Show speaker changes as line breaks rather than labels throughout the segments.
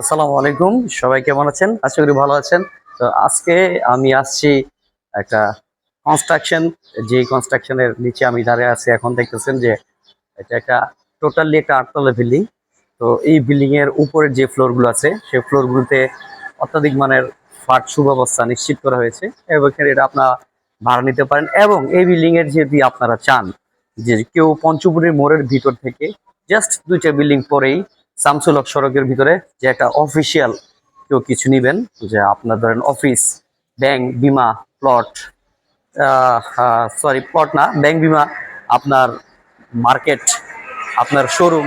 আসসালামু আলাইকুম। সবাই কেমন আছেন? আশা করি ভালো আছেন। তো আজকে আমি আসছি একটা কনস্ট্রাকশন যে কনস্ট্রাকশনের নিচে আমি দাঁড়িয়ে আছি এখন দেখতেছেন যে এটা একটা টোটালি একটা আটতলা বিল্ডিং তো এই বিল্ডিং এর উপরের যে ফ্লোরগুলো আছে, সেই ফ্লোর গুলোতে অত্যাধিক মানের ফাট সুব্যবস্থা নিশ্চিত করা হয়েছে এবং এটা আপনারা ভাড়া নিতে পারেন এবং এই বিল্ডিং এর যদি আপনারা চান যে কেউ পঞ্চপুরের মোড়ের ভিতর থেকে জাস্ট দুইটা বিল্ডিং পরেই শামসুল হক সড়কের ভিতরে যে একটা অফিসিয়াল কেউ কিছু নিবেন, যে আপনার ধরেন অফিস ব্যাংক বিমা প্লট সরি প্লট না ব্যাংক বিমা, আপনার মার্কেট আপনার শোরুম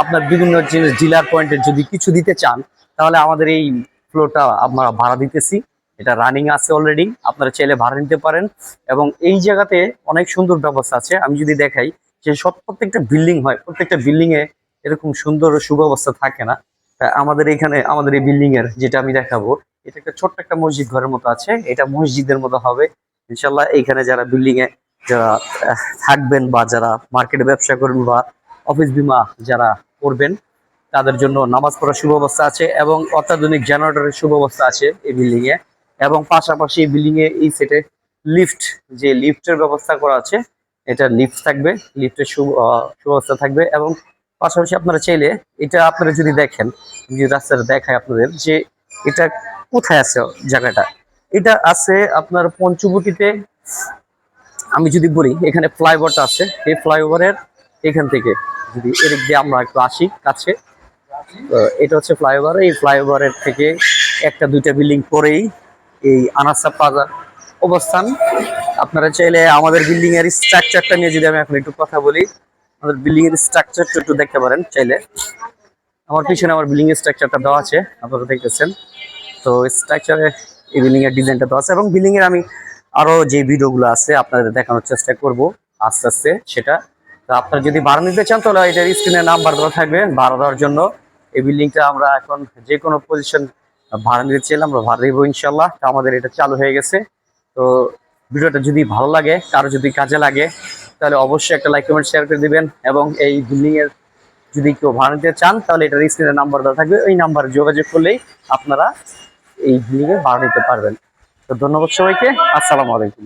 আপনার বিভিন্ন জিনিস ডিলার পয়েন্টে যদি কিছু দিতে চান, তাহলে আমাদের এই ফ্লোরটা আমরা ভাড়া দিতেছি। এটা রানিং আছে অলরেডি আপনারা চাইলে ভাড়া নিতে পারেন। এবং এই জায়গাতে অনেক সুন্দর ব্যবস্থা আছে। আমি যদি দেখাই যে সব প্রত্যেকটা বিল্ডিং হয়, প্রত্যেকটা বিল্ডিং এ এরকম সুন্দর সুব্যবস্থা থাকে না। আমাদের এখানে, আমাদের এই বিল্ডিং এর যেটা আমি দেখাবো, এটা একটা ছোট্ট একটা মসজিদ ঘরের মতো আছে। এটা মসজিদের মতো হবে। ইনশাল্লাহ এইখানে যারা বিল্ডিং এ, যারা থাকবেন বা যারা মার্কেটে ব্যবসা করবেন বা অফিস বিমা যারা করবেন, তাদের জন্য নামাজ পড়ার সুব্যবস্থা আছে এবং অত্যাধুনিক জেনারেটরের সুব্যবস্থা আছে এই বিল্ডিং এ। এবং পাশাপাশি এই বিল্ডিং এ এই সেটে লিফট যে লিফটের ব্যবস্থা করা আছে, এটা লিফট থাকবে। লিফটের সুব্যবস্থা থাকবে এবং পাশাপাশি আপনারা চাইলে এটা আপনারা যদি দেখেন যে রাস্তাটা দেখায় আপনাদের, যে এটা কোথায় আছে জায়গাটা? এটা আছে আপনার পঞ্চবটিতে। আমি যদি বলি, এখানে ফ্লাইওভারটা আছে। এই ফ্লাইওভারের এখান থেকে যদি এদিক দিয়ে আমরা একটু আসি, কাছে এটা হচ্ছে ফ্লাইওভার। এই ফ্লাইওভারের থেকে একটা, দুইটা বিল্ডিং পরেই এই আনাসা প্লাজার অবস্থান। আপনারা চাইলে আমাদের বিল্ডিং এর স্ট্রাকচারটা নিয়ে যদি আমি এখন একটু কথা বলি আমাদের বিল্ডিং এর স্ট্রাকচারটা একটু দেখতে পারেন চাইলে। আমার পিছনে আমার বিল্ডিং এর স্ট্রাকচারটা দেওয়া আছে, আপনারা দেখতেছেন। তো স্ট্রাকচারে এই বিল্ডিং এর ডিজাইনটা দেওয়া আছে এবং বিল্ডিং এর আমি আরও যে ভিডিওগুলো আছে আপনাদের দেখানোর চেষ্টা করব আস্তে আস্তে সেটা। তো আপনারা যদি ভাড়া নিতে চান তাহলে এটার স্ক্রিনে নাম্বার দেওয়া থাকবে, ভাড়া দেওয়ার জন্য। এই বিল্ডিংটা আমরা এখন যে কোনো পজিশন ভাড়া নিতে চাইলে আমরা ভাড়া দেবো ইনশাল্লাহ তো আমাদের এটা চালু হয়ে গেছে। তো ভিডিওটা যদি ভালো লাগে, কারও যদি কাজে লাগে তাহলে অবশ্যই একটা লাইক কমেন্ট শেয়ার করে দিবেন এবং এই বিল্ডিং এর যদি কেউ ভাড়া নিতে চান, তাহলে এটার স্ক্রিনে নাম্বার দেওয়া থাকবে। ওই নাম্বারে যোগাযোগ করলেই আপনারা এই বিল্ডিং এ ভাড়া নিতে পারবেন। তো ধন্যবাদ সবাইকে। আসসালামু আলাইকুম।